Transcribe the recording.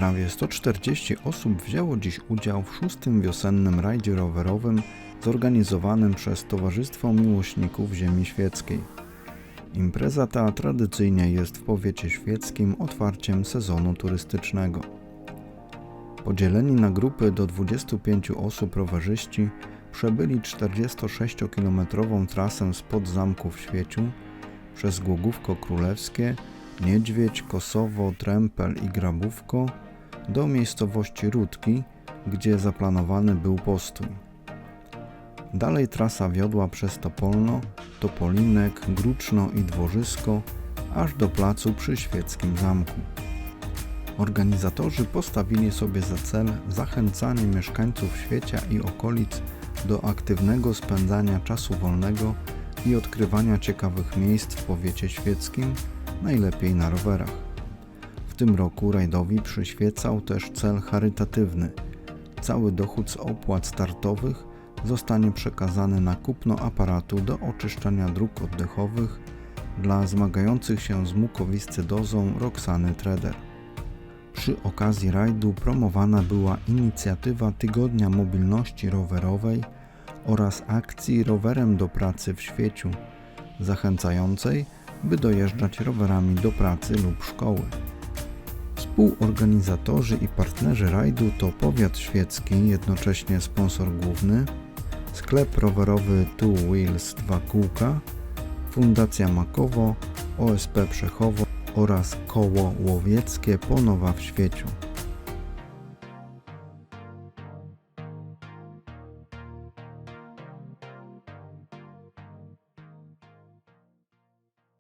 Prawie 140 osób wzięło dziś udział w szóstym wiosennym rajdzie rowerowym zorganizowanym przez Towarzystwo Miłośników Ziemi Świeckiej. Impreza ta tradycyjnie jest w powiecie świeckim otwarciem sezonu turystycznego. Podzieleni na grupy do 25 osób rowerzyści przebyli 46-kilometrową trasę spod zamku w Świeciu przez Głogówko Królewskie, Niedźwiedź, Kosowo, Trempel i Grabówko do miejscowości Rudki, gdzie zaplanowany był postój. Dalej trasa wiodła przez Topolno, Topolinek, Gruczno i Dworzysko, aż do placu przy świeckim zamku. Organizatorzy postawili sobie za cel zachęcanie mieszkańców Świecia i okolic do aktywnego spędzania czasu wolnego i odkrywania ciekawych miejsc w powiecie świeckim, najlepiej na rowerach. Tym roku rajdowi przyświecał też cel charytatywny. Cały dochód z opłat startowych zostanie przekazany na kupno aparatu do oczyszczania dróg oddechowych dla zmagających się z mukowiscydozą Roxany Treder. Przy okazji rajdu promowana była inicjatywa Tygodnia Mobilności Rowerowej oraz akcji Rowerem do pracy w świeciu, zachęcającej, by dojeżdżać rowerami do pracy lub szkoły. Współorganizatorzy i partnerzy rajdu to Powiat Świecki, jednocześnie sponsor główny, sklep rowerowy Two Wheels 2 kółka, Fundacja Makowo, OSP Przechowo oraz Koło Łowieckie Ponowa w Świeciu.